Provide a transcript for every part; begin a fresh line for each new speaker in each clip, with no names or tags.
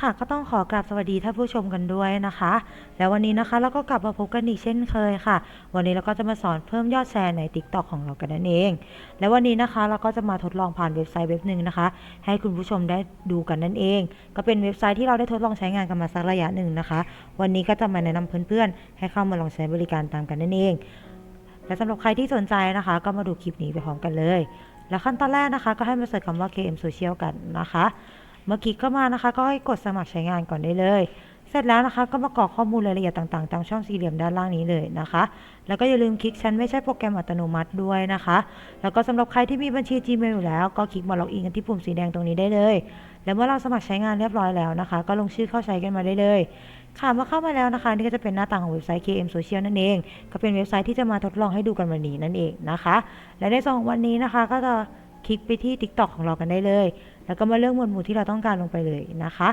ค่ะก็ต้องขอกราบสวัสดีท่านผู้ชมกันด้วยนะคะ แล้ววันนี้นะคะเราก็กลับมาพบกันอีกเช่นเคยค่ะ วันนี้เราก็จะมาสอนเพิ่มยอดแชร์ใน TikTok ของเรากันนั่นเอง และวันนี้นะคะเราก็จะมาทดลองผ่านเว็บไซต์เว็บหนึ่งนะคะ ให้คุณผู้ชมได้ดูกันนั่นเอง ก็เป็นเว็บไซต์ที่เราได้ทดลองใช้งานกันมาสักระยะหนึ่งนะคะ วันนี้ก็จะมาแนะนำเพื่อนๆ ให้เข้ามาลองใช้บริการตามกันนั่นเอง และสำหรับใครที่สนใจนะคะ ก็มาดูคลิปนี้ไปพร้อมกันเลย แล้วขั้นตอนแรกนะคะ ก็ให้มาเสิร์ชคำว่า KM Social กันนะคะ เมื่อคลิกเข้ามานะคะ ก็ให้กดสมัครใช้งานก่อนได้เลย เสร็จแล้วนะคะ ก็มากรอกข้อมูลรายละเอียดต่างๆ ตามช่องสี่เหลี่ยมด้านล่างนี้เลยนะคะ แล้วก็อย่าลืมคลิกฉันไม่ใช่โปรแกรมอัตโนมัติด้วยนะคะ แล้วก็สำหรับใครที่มีบัญชี Gmail อยู่แล้ว ก็คลิกมาล็อกอินกันที่ปุ่มสีแดงตรงนี้ได้เลย แล้วเมื่อเราสมัครใช้งานเรียบร้อยแล้วนะคะ ก็ลงชื่อเข้าใช้กันมาได้เลยค่ะเมื่อเข้ามาแล้วนะคะ นี่ก็จะเป็นหน้าต่างของเว็บไซต์ KM Social นั่นเอง ก็เป็นเว็บไซต์ที่จะมาทดลองให้ดูกันวันนี้นั่นเองนะคะ และในส่วนของวันนี้นะคะก็จะคลิกไปที่ TikTok ของเรากันได้เลย แล้วก็มาเลือกหมวดหมู่ที่เราต้องการลงไปเลยนะคะ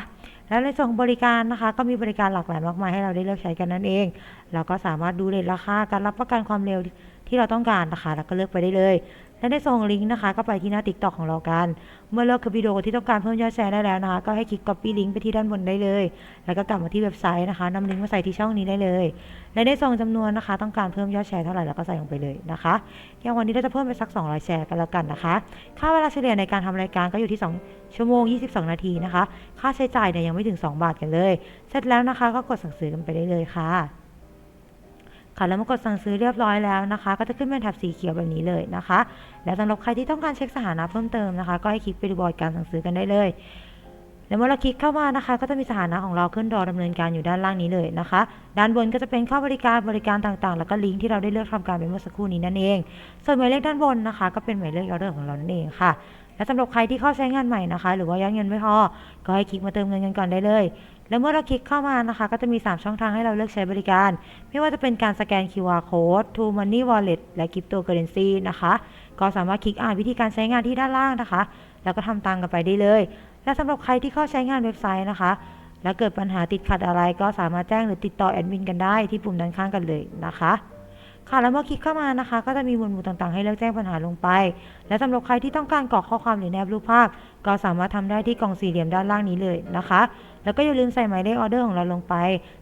แล้วในส่วนของบริการนะคะ ก็มีบริการหลากหลายมากมายให้เราได้เลือกใช้กันนั่นเอง เราก็สามารถดูเรทราคาการรับประกันความเร็วที่เราต้องการนะคะ แล้วก็เลือกไปได้เลย และในส่งลิงก์นะคะ ก็ไปที่หน้า TikTok ของเรากัน เมื่อเลือกคลิปวิดีโอที่ต้องการเพิ่มยอดแชร์ได้แล้วนะคะ ก็ให้คลิก copy ลิงก์ไปที่ด้านบนได้เลย แล้วก็กลับมาที่เว็บไซต์นะคะนำลิงก์มาใส่ที่ช่องนี้ได้เลย และในส่วนจำนวนนะคะ ต้องการเพิ่มยอดแชร์เท่าไหร่เราก็ใส่ลงไปเลยนะคะอย่างวันนี้เราจะเพิ่มไปสัก 200 แชร์กันแล้วกันนะคะ ค่าเวลาเฉลี่ยในการทำรายการก็อยู่ที่ 2 ชั่วโมง 22 นาทีนะคะ ค่าใช้จ่ายเนี่ยยังไม่ถึง 2 บาทกันเลย เสร็จแล้วนะคะก็กดสั่งซื้อกันไปได้เลยค่ะ ค่ะแล้วเมื่อกดสั่งซื้อเรียบร้อยแล้วนะคะ ก็จะขึ้นเป็นแถบสีเขียวแบบนี้เลยนะคะ แล้วสำหรับใครที่ต้องการเช็คสถานะเพิ่มเติมนะคะ ก็ให้คลิกไปดูบอร์ดการสั่งซื้อกันได้เลย แล้วเมื่อเราคลิกเข้ามานะคะ ก็จะมีสถานะของเราขึ้นรอดำเนินการอยู่ด้านล่างนี้เลยนะคะ ด้านบนก็จะเป็นข้าบริการบริการต่างๆ แล้วก็ลิงก์ที่เราได้เลือกทำการไปเมื่อสักครู่นี้นั่นเอง ส่วนหมายเลขด้านบนนะคะ ก็เป็นหมายเลขออเดอร์ของเรานั่นเองค่ะและสำหรับใครที่เข้าใช้งานใหม่นะคะ หรือว่ายังเงินไม่พอ ก็ให้คลิกมาเติมเงินกันก่อนได้เลย แล้วเมื่อเราคลิกเข้ามานะคะ ก็จะมี 3 ช่องทางให้เราเลือกใช้บริการ ไม่ว่าจะเป็นการสแกน QR code to money wallet และ cryptocurrency นะคะ ก็สามารถคลิกอ่านวิธีการใช้งานที่ด้านล่างนะคะ แล้วก็ทำตามกันไปได้เลย และสำหรับใครที่เข้าใช้งานเว็บไซต์นะคะ แล้วเกิดปัญหาติดขัดอะไรก็สามารถแจ้งหรือติดต่อแอดมินกันได้ที่ปุ่มด้านข้างกันเลยนะคะค่ะแล้วเมื่อคลิกเข้ามานะคะ ก็จะมีหมวดหมู่ต่างๆ ให้เลือกแจ้งปัญหาลงไป และสำหรับใครที่ต้องการกรอกข้อความหรือแนบรูปภาพ ก็สามารถทำได้ที่กล่องสี่เหลี่ยมด้านล่างนี้เลยนะคะ แล้วก็อย่าลืมใส่หมายเลขออเดอร์ของเราลงไป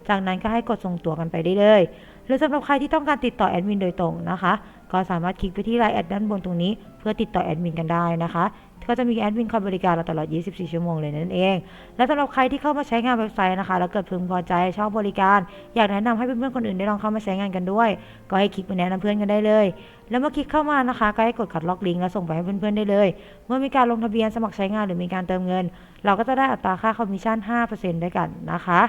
จากนั้นก็ให้กดส่งตั๋วกันไปได้เลย หรือสำหรับใครที่ต้องการติดต่อแอดมินโดยตรงนะคะ ก็สามารถคลิกไปที่ไลน์แอดด้านบนตรงนี้ เพื่อติดต่อแอดมินกันได้นะคะ ก็จะมีแอดมินคอยบริการเราตลอด 24 ชั่วโมงเลยนั่นเอง และสำหรับใครที่เข้ามาใช้งานเว็บไซต์นะคะ แล้วเกิดพึงพอใจชอบบริการ อยากแนะนำให้เพื่อนๆคนอื่นได้ลองเข้ามาใช้งานกันด้วย ก็ให้คลิกไปแนะนำเพื่อนกันได้เลย แล้วเมื่อคลิกเข้ามานะคะ ก็ให้กดคัดล็อกลิงก์แล้วส่งไปให้เพื่อนๆได้เลย เมื่อมีการลงทะเบียนสมัครใช้งานหรือมีการเติมเงิน เราก็จะได้อัตราค่าคอมมิชชั่น 5%ด้วยกันนะคะ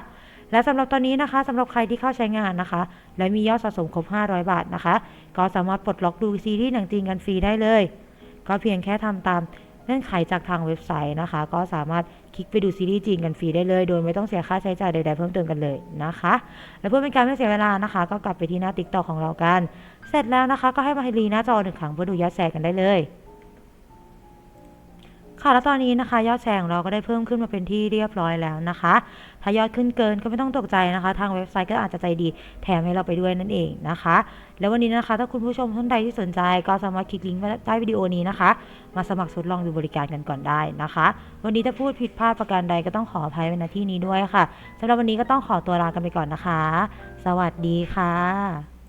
และสำหรับตอนนี้นะคะสำหรับใครที่เข้าใช้งานนะคะ และมียอดสะสมครบ 500 บาทนะคะ ก็สามารถปลดล็อกดูซีรีส์หนังจีนกันฟรีได้เลย ก็เพียงแค่ทำตาม งื่อนไขจากทางเว็บไซต์นะคะ ก็สามารถคลิกไปดูซีรีส์จีนกันฟรีได้เลย โดยไม่ต้องเสียค่าใช้จ่ายใดๆเพิ่มเติมกันเลยนะคะ และเพื่อเป็นการไม่เสียเวลานะคะ ก็กลับไปที่หน้าติ๊กต็อกของเรากัน เสร็จแล้วนะคะ ก็ให้มารีหน้าจอหนึ่งครั้งเพื่อดูยอดแสกันได้เลย ค่ะแล้วตอนนี้นะคะ ยอดแชร์ของเราก็ได้เพิ่มขึ้นมาเป็นที่เรียบร้อยแล้วนะคะ ถ้ายอดขึ้นเกินก็ไม่ต้องตกใจนะคะ ทางเว็บไซต์ก็อาจจะใจดีแถมให้เราไปด้วยนั่นเองนะคะ แล้ววันนี้นะคะ ถ้าคุณผู้ชมท่านใดที่สนใจก็สามารถคลิกลิงก์ใต้วิดีโอนี้นะคะ มาสมัครทดลองดูบริการกันก่อนได้นะคะ วันนี้ถ้าพูดผิดพลาดประการใดก็ต้องขออภัยไว้ณที่นี้ด้วยค่ะสำหรับวันนี้ก็ต้องขอตัวลากันไปก่อนนะคะ สวัสดีค่ะ